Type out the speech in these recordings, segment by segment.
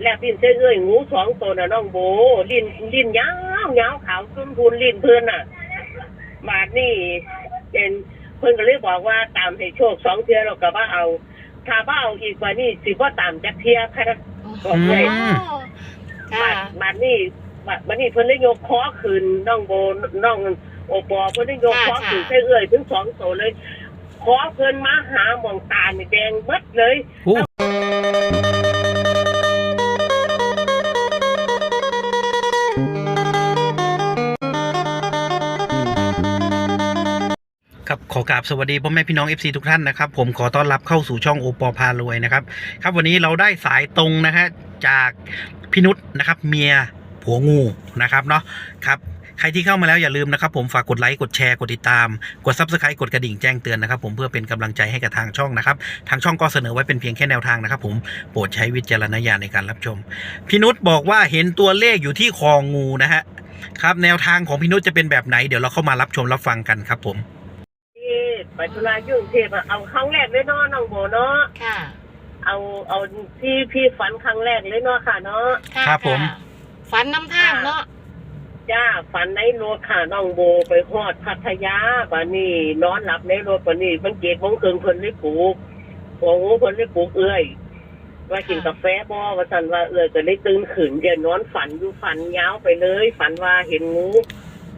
แลบลิ้นเส้นเอ้ยงูสองตัวน่ะน้องโบลิ้นลิ้นยาวยาวขาวจุ้มพูนลิ้นเพื่อนน่ะบาดนี่เป็นเพิ่นก็เลยบอกว่าตามให้โชคสองเทียเราก็ว่าเอาถ้าว่าเอาอีกว่านี่สิว่าตามจักเทียค่ะบอกเลยอืมค่ะบาดบาดนี่บาดบาดนี่เพิ่นได้ยกคอคืนน้องโบน้องโอปอเพิ่นได้ยกคอคืนใส่เอ้ยถึงสองตัวเลยขอเพิ่นมาหาหมองตานี่แดงเบิดเลย ขอกราบสวัสดีพ่อแม่พี่น้อง FC ทุกท่านนะครับ ผมขอต้อนรับเข้าสู่ช่องโอปอพารวยนะครับ ครับวันนี้เราได้สายตรงนะฮะจากพี่นุชนะครับ เมียผัวงูนะครับเนาะครับใครที่เข้ามาแล้วอย่าลืมนะครับผมฝากกดไลค์กดแชร์กดติดตาม กด Subscribe กดกระดิ่งแจ้งเตือนนะครับ ผมเพื่อเป็นกำลังใจให้กับทางช่องนะครับ ทางช่องก็เสนอไว้เป็นเพียงแค่แนวทางนะครับ ผมโปรดใช้วิจารณญาณในการรับชมพี่นุชบอกว่าเห็นตัวเลขอยู่ที่คองูนะฮะครับแนวทางของพี่นุชจะเป็นแบบไหนเดี๋ยวเราเข้ามารับชมรับฟังกันครับผม ที่ปัจจุบันยุ่งเทพอะเอาครั้งแรกเลยเนาะน้องโบเนาะค่ะเอาเอาที่พี่ฝันครั้งแรกเลยเนาะค่ะ เนาะค่ะครับผมะฝันน้ำทางเนาะจ้าฝันในรถค่ะน้องโบไปฮอดพัทยาบานี่นอนหลับในรถบานี่มันเจ็ดโมงครึ่งเพิ่นได้ปลูกหัวงูเพิ่นได้ปลูกเอื้อย ว่ากินกาแฟบ่ว่าสันว่าเอื้อยก็เลยตื่นขึ้นเดี๋ยวนอนฝันอยู่ฝันยาวไปเลย ฝันว่าเห็นงู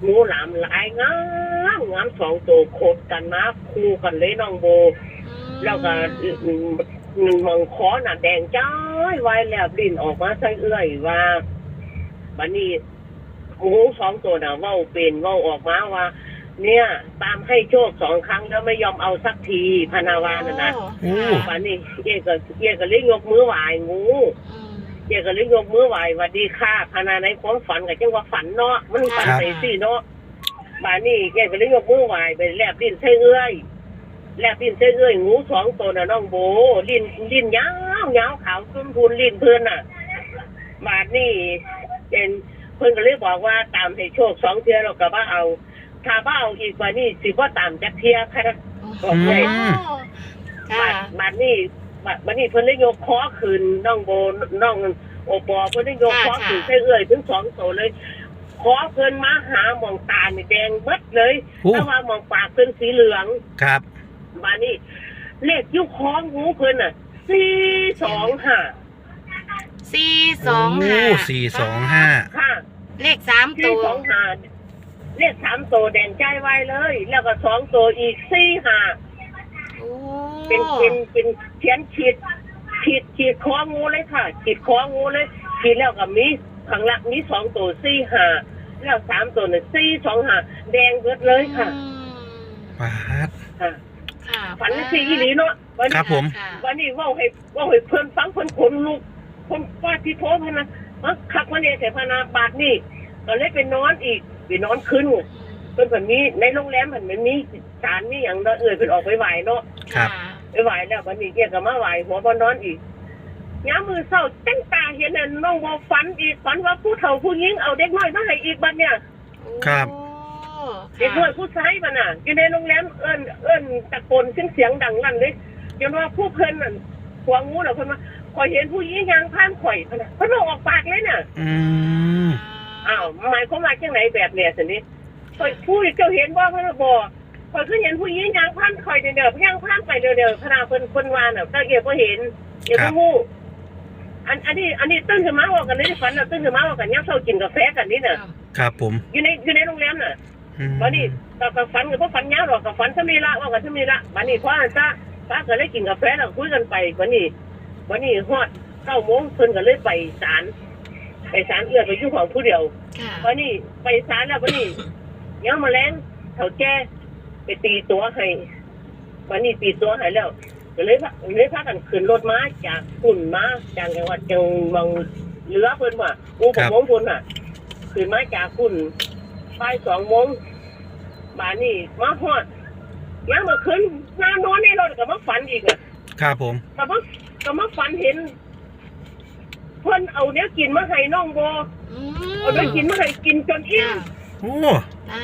งูหลามหลายงาม งามสองตัวโคดกันมาคู่กันเลยน้องโบอืมแล้วก็อืมหนึ่งมองคอน่ะแดงจ้อยไว้แล้วดินออกมาใส่เอื้อยว่าบันนี้งูสองตัวน่ะเว้าเป็นเว้าออกมาว่า เนี่ย ตามให้โชคสองครั้งแล้วไม่ยอมเอาสักทีพนาวาน่ะนะโอ้ บันนี้เอกก็เอกก็เลยยกมือไหวงูอืมเอกก็เลยยกมือไหวหวัดดีค่ะพนาในความฝันกับจังว่าฝันเนาะมันฝันไปสิเนาะ บานนี้เอกก็เลยยกมือไหวไปแลบลิ้นใส่เอื้อยแลบลิ้นเส้นเอ้ยงูสองตัวน่ะน้องโบลิ้นลิ้นยาวยาวขาวจุ้มพูนลิ้นเพื่อนน่ะบาดนี่เป็นเพื่อนก็เลยบอกว่าตามให้โชคสองเทียเราก็ว่าเอา ถ้าว่าเอาอีกว่านี่สิว่าตามจักเทียค่ะบอกเลยโอ้ค่ะบาดบาดนี่บาดบาดนี่เพิ่นได้ยกคอคืนน้องโบน้องโอปอเพิ่นได้ยกคอคืนเส้นเอ้ยถึงสองตัวเลย คอเพิ่นมาหาหมองตานี่แดงเบิดเลยโอ้ แต่ว่าหมองปากเพิ่นสีเหลืองครับ บานี่เลขยุคคองหูเพิ่นอะสี่สองห้าสี่สองห้าโสี่สองห้าห้าเลขสามสี่ตัวสองห้าเลขสามตัวแดงใจไว้เลย แล้วก็สองตัวอีกสี่ห้าโอ้เป็นเป็นเป็นเขียนขีดขีดขีดคองูเลยค่ะขีดคองูเลยขีดแล้วก็มีข้างหลังมีสองตัวสี่ห้า แล้วสามตัวเนี่ยสี่สองห้าแดงเบิดเลยค่ะ อืมปาด ค่ะ ค่ะฝันสี่อีหลีเนาะวันครันี้บผม ค่ะวันนี้เว่าให้เว่าให้เพื่อนฟังเพื่อนขนลุกคนว่าที่โทษพะนะมาขักมาเนี่ยแต่พนาบาทนี่ก็เลยไปนอนอีกไปนอนขึ้นเพื่อนแบบนี้ในโรงแรมมันไม่มีสารนี่อย่างเนาะเอ่ยเพิ่นออกไปไหวเนาะครับะไปไหวแล้ววันนี้เกี่ยก็มาไหวหัวบอนอนอีก ย้ามือเศร้าตั้งตาเห็นน่ะน้องบอกฝันอีกฝันว่าผู้เฒ่าผู้หญิงเอาเด็กน้อยมาให้อีกบัดเนี่ย ครับโอ้เด็กน้อยผู้ชายมันน่ะอยู่ในโรงแรมเอิ้นเอิ้นตะโกนเสียงเสียงดังลั่นเลยจนว่าผู้เพิ่นน่ะหัวงูน่ะเพิ่นว่าข่อยเห็นผู้หญิงยางผ่านข่อยเพิ่นน่ะเพิ่นเอาออกปากเลยน่ะอืมอ้าวหมายความว่าจังไหนแบบเนี่ยสินี่ข่อยผู้เจ้าเห็นบ่เพิ่นว่าบ่ข่อยคือเห็นผู้หญิงยางผ่านข่อยเด้อเด้อยางผ่านไปเด้อเด้อขณะเพิ่นเพิ่นว่าน่ะแต่เอ๋บ่เห็นเอ๋บ่ฮู้ อันอันนี้อันนี้ตื่นขึ้นมาว่ากันในฝันน่ะตื่นขึ้นมาว่ากันยามเช้ากินกาแฟกันนี่น่ะครับผมอยู่ในอยู่ในโรงแรมน่ะอืมวันนี้ก็ก็ฝันก็บ่ฝันยาวหรอกก็ฝันซะมีละว่ากันซะมีละวันนี้พออันซะป้าก็เลยกินกาแฟแล้วคุยกันไปวันนี้วันนี้ฮอด9โมงเพิ่นก็เลยไปศาลไปศาลเอื้อไปอยู่ของผู้เดียว ค่ะ วันนี้ไปศาลแล้ววันนี้ยามมาแลงเฒ่าแก่ไปตีตัวให้วันนี้ตีตัวให้แล้ว ก็เลยพาเลยพากันขึ้นรถมาจากคุณมาจากจังหวัดจังหวังเหลือเพิ่นว่าอูบ่มงพุ่นน่ะขึ้นมาจากคุณบ่ายสองโมงบานนี่มาฮอดยังมาขึ้นหน้านอนในรถก็มาฝันอีกอะครับผมก็มาก็มาฝันเห็นเพิ่นเอาเนี้ยกินมาให้น้องโบอืมเอาเนี้ยกินมาให้กินจนอิ่มค่ะโอ้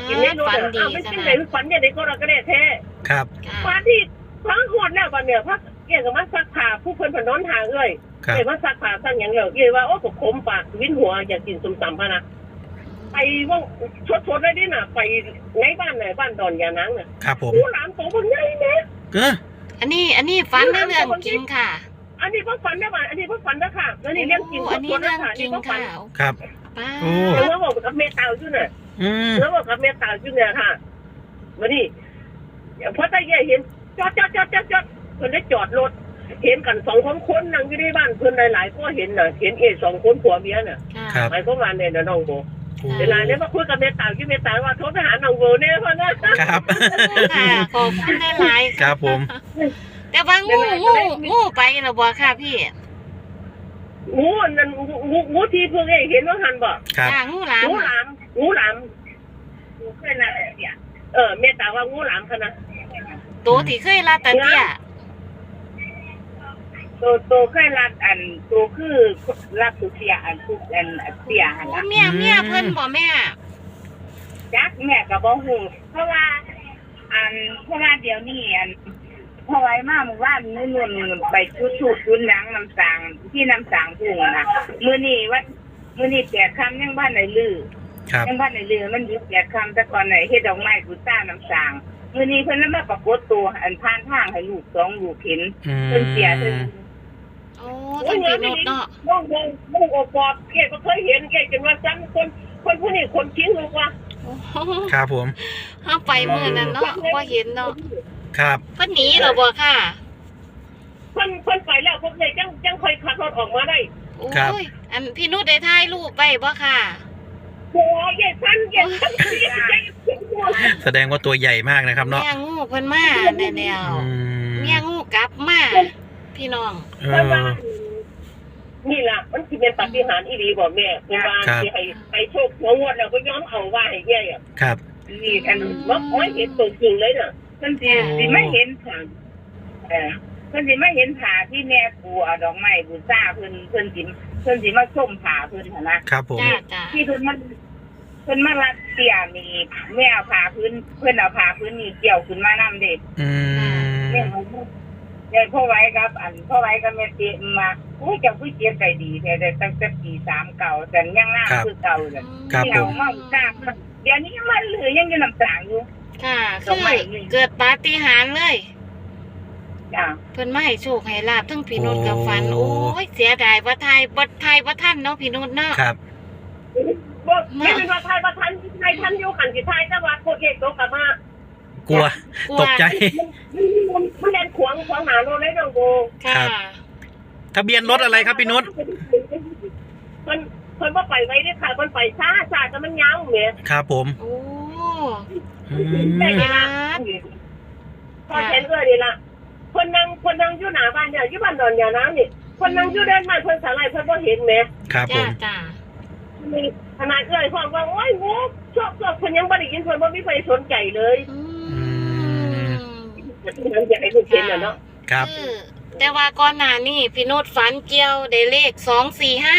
กินในรถฝันอะดีอ้าวไม่จัใช่งไหนฝันเนี่ยเด็กก็เราก็ได้แท้ครับค่ะฝันที่ ฟังฮอดแล้วบัดเนี่ยพักเกี่ยกับมาซักผ้าผู้เพิ่นเพนนอนทางเอ้ยครับไอ้ว่าซักผ้าซักอย่างเดียวยี่ว่าโอ้ผมขมปากวินหัวอยากกินส้มตำพะนะไปว่าชดๆได้ดิน่ะ ไปในบ้านไหนบ้านดอนยานังน่ะครับผมผู้หลานตัวคนใหญ่เนี่ยเอออันนี้อันนี้ฝันในเรื่องจริงค่ะอันนี้พ่อฝันได้ป่ะอันนี้พ่อฝันนะค่ะแล้วนี่เรื่องจริงโอันนี้สดๆเรื่นะองค่ะจรินี่งพ่อฝัค่ะนครับ ป้าโอ้ แล้วบอกกับเมตตาอยู่เนี่ยอืม แล้วบอกกับเมตตาอยู่เนี่ยค่ะมานี่พอตาแย่เห็น จอดจอดจอดจอดจอดเพิ่นได้จอดรถ เห็นกันสองคนคนนั่งอยู่ในบ้านเพิ่นหลายๆก็เห็นน่ะ เห็นเอสองคนผัวเมียน่ะค่ะครับ หมายความว่าเนี่ยนะน้องโบโอ้เวลาเนี่ยมาคุยกับเมตตาที่เมตตาว่าโทษทหารน้องโบเนี่ยเพราะนะ ครับ ค่ะขอบคุณได้หลายๆครับผม แต่ว่างูงูงูไปแล้วบ่ค่ะพี่งูนั่นงูงูงูที่เพิ่งเอ้ยเห็นว่าหันบ่ครับค่ะงูหลามงูหลามงูหลามงูเคยนะเนี่ยเออเมตตาว่างูหลามคะนะ ตัวที่เคยลาตะเตี้ยตัวตัวเคยรัดอันตัวคือรัดสุเสียอันทุกอันเสียหันโอ้ละเมียเมียเพิ่นบ่แม่ จักแม่กับบ่ฮู้เพราะว่า อันเพราะว่าเดี๋ยวนี้อันเพราะไว้มาเมื่อวานมื้อนุ่นไปชุดชุดชุดหนังน้ำสางที่น้ำสางพุ่งอะนะมื้อนี้วัดมื้อนี้แปดคำยังบ้านไหนลือครับ ยังบ้านไหนลือมันอยู่แปดคำแต่ก่อนไหนเฮ็ดดอกไม้กุซ่าน้ำสาง มื้อนี้เพิ่นแล้วมาปรากฏตัว อันผ่านทางให้ลูกสองลูกเห็นอืมเพิ่นเสียเพิ่นโอ้ท่านพี่นุชเนาะน้องโบน้องโอปอบเกก็เคยเห็นเกจนว่าซ้ำคน คนผู้นี้คนทิ้งลูกว่าโอ้ครับผมเฮาไปมื้อนั้นเนาะบ่เห็นเนาะครับ เพิ่นหนีแล้วบ่ค่ะคนคนไปแล้วพวกนี้จังจังค่อยขับรถออกมาได้ โอ้ยอันพี่นุชได้ถ่ายรูปไปบ่ค่ะ โอ้ยใหญ่สั้นใหญ่สั้นใหญ่สั้นแสดงว่าตัวใหญ่มากนะครับเนาะเมียงูเพิ่นมาได้แล้วอืมเมียงูกลับมา พี่น้อง เอเพราะว่าอ นี่ล่ะมันคือเป็นปฏิหารย์อีหลีบอกแม่คือว่าครับ ที่ให้ให้โชคหัวงวดแล้วก็ย้อมเอาว่าให้แย่อะครับ นี่อันว่าโอ้ยเห็นตัวจริงเลยน่ะเพิ่นสิสิไม่เห็นผ่าเออเพิ่นสิไม่เห็นผ่าที่แม่ปูเอาดอกไม้บูชาเพิ่นเพิ่นสิ เพิ่นสิมาชมผ่าเพิ่นหั่นนะครับผม จ้าจ้าที่เพิ่นมันเพิ่นมารัดเสียมีแม่เอาผ่าพื้นเพิ่นเอาผ่าพื้นนี่เกี่ยวขึ้นมานํเด็กอืม แม่เอายายพ่อไว้ครับ อันพ่อไว้ก็แม่ติมาโอ้ยเจ้าผู้เจียบใจดีแต่แต่ตั้งแต่ปี3เก่าแต่ยังงามคือเก่าเลยครับที่ผเอามมาบูชาเดี๋ยวนี้มันเหลือยังอยู่น้ำตางอยู่ ค่ะดอกไม้คือเกิดปาฏิหาริย์เลย จ้าเพิ่นมาให้โชคให้ลาบทั้งพี่นุชกับฝันโอ้ยเสียดายว่าทายบ่ทายบ่ทันเนาะพี่นุชเนาะ ครับ บ่ไม่เป็นว่าทายประทันทายทันอยู่ขันสิทายแต่ว่าโคเอกตกกลับมากลัว กลัว ตกใจ มันมันแล่นขวางขวางหาโลเลยน้องโบค่ะ ครับ ทะเบียนรถอะไรครับพี่นุชมันมันบ่ไปไว้ได้ค่ะมันไปช้าช้าแต่มันยาวแหม่ครับผมโอ้อืได้มเวลาครับพอแทนเอื้อนี่ล่ะ คนนั่งคนนั่งอยู่หน้าบ้านเนี่ยอยู่บ้านดอนยาน้ำนี่คนนั่งอยู่ด้านบ้านเพิ่นสาลายเพิ่นบ่เห็นแหมครับผจ้ามจ้ามีขนาดเอื้อยฟังว่าโอ้ยงูชอบชอบเพิ่นยังบ่ได้ยินเพิ่นบ่มีใครสนใจเลยอืมยังอยากให้ลูกเห็นน่ะเนาะครับคือแต่ว่าก่อนหน้านี้พี่นุชฝันเกี่ยวได้เลขสองสี่ห้า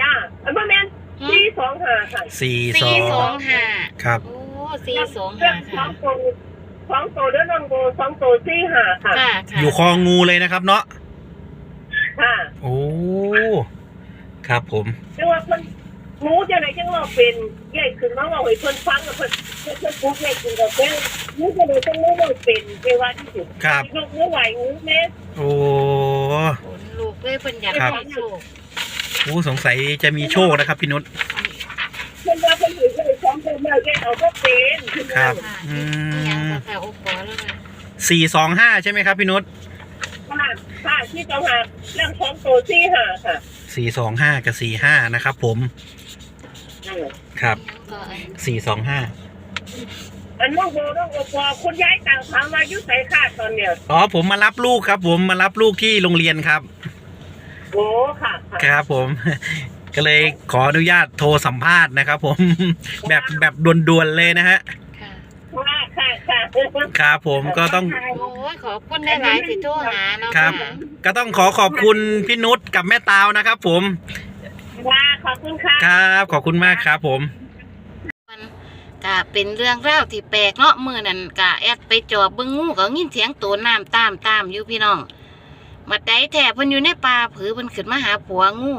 จ้าอันบ่แม่น425ค่ะสี่สอสี่สองงห้าครับ โอ้สี่สองเรื่ห้าองสอค่ะงตัว สองตัวเด้อน้องโบสองตัว45ค่ะ ค่ะค่ะอยู่คองูเลยนะครับเนาะค่ะโอ้ครับผมจังว่าเพิ่นงูจังไดจังว่าเป็นใหญ่ขึ้นมาว่าให้เพิ่นฟังแล้วเพิ่นเพิ่นเพิ่นปลุกใหญ่ขึ้นก็เป็นงูจังไดจังว่าเป็นเรียกว่าที่สุดครับ ยกมือไหวงูแม่โอ้โอ้ลูกเลยเพิ่นอยากครับให้โชคโอ้สงสัยจะมีโชคนะครับพี่นุชเพิ่นว่าเพิ่นอยู่ในของเพิ่นมาแกเอาบ่เป็นครับ ค่ะอือีหยังมก็ ค่ะโอ้ปอแล้วค่ะสี่สองห้าใช่ไหมครับ พี่นุชค่ะค่ะที่ต้องหาเรื่องของตัวที่หาค่ะสี่สองห้ากับสี่ห้านะครับผมครับก็อันสี่สองห้าอันน้องโบน้องโอปอคุณยายต่างถามว่าอยู่ไสค่ะตอนเนี้ยอ๋อผมมารับลูกครับ ผมมารับลูกที่โรงเรียนครับ โอ้ค่ะค่ะครับผม ก็เลยขออนุญาตโทรสัมภาษณ์นะครับ ผม แบบแบบด่วนๆเลยนะฮะ ค่ะค่ะค่ะค่ะครับผมก็ต้องโอ้ยขอบคุณได้หลายๆที่โทรหาเนาะครับะก็ต้องขอขอบคุณพี่นุชกับแม่ตาวนะครับผมค่ะขอบคุณค่ะครับ ขอบคุณมากครับผมก็เป็นเรื่องราวที่แปลกเนาะมื้อนั้นก็แอดไปจอบเบิ่งงูก็ยินเสียงตัวน้ำตามตามอยู่พี่น้องบัดใดแท้เพิ่นอยู่ในป่าผือเพิ่นขึ้นมาหาผัวงู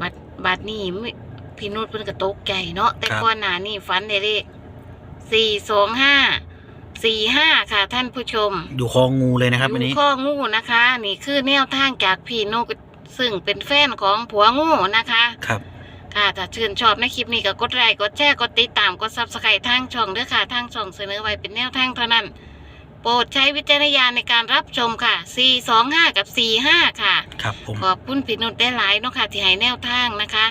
บัดบัดนี้มิพี่นุชเพิ่นก็ตกใจเนาะแต่ครับก่อนหน้านี้ฝันได้เลข สี่สองห้าสี่ห้าค่ะท่านผู้ชมอยู่คองูเลยนะครับอันอยู่นี้ข้องูนะคะ นี่คือแนวทางจากพี่นุชซึ่งเป็นแฟนของผัวงูนะคะ ครับ ค่ะถ้าชื่นชอบในคลิปนี้ก็กดไลค์กดแชร์กดติดตามกดซับสไครต์ทางช่องด้วยค่ะทางช่องเสนอไว้เป็นแนวทางเท่านั้น โปรดใช้วิจารณญาณในการรับชมค่ะ 425 กับ 45 ค่ะ ครับผม ขอบคุณพี่นุชได้หลายเนาะค่ะที่ให้แนวทางนะคะ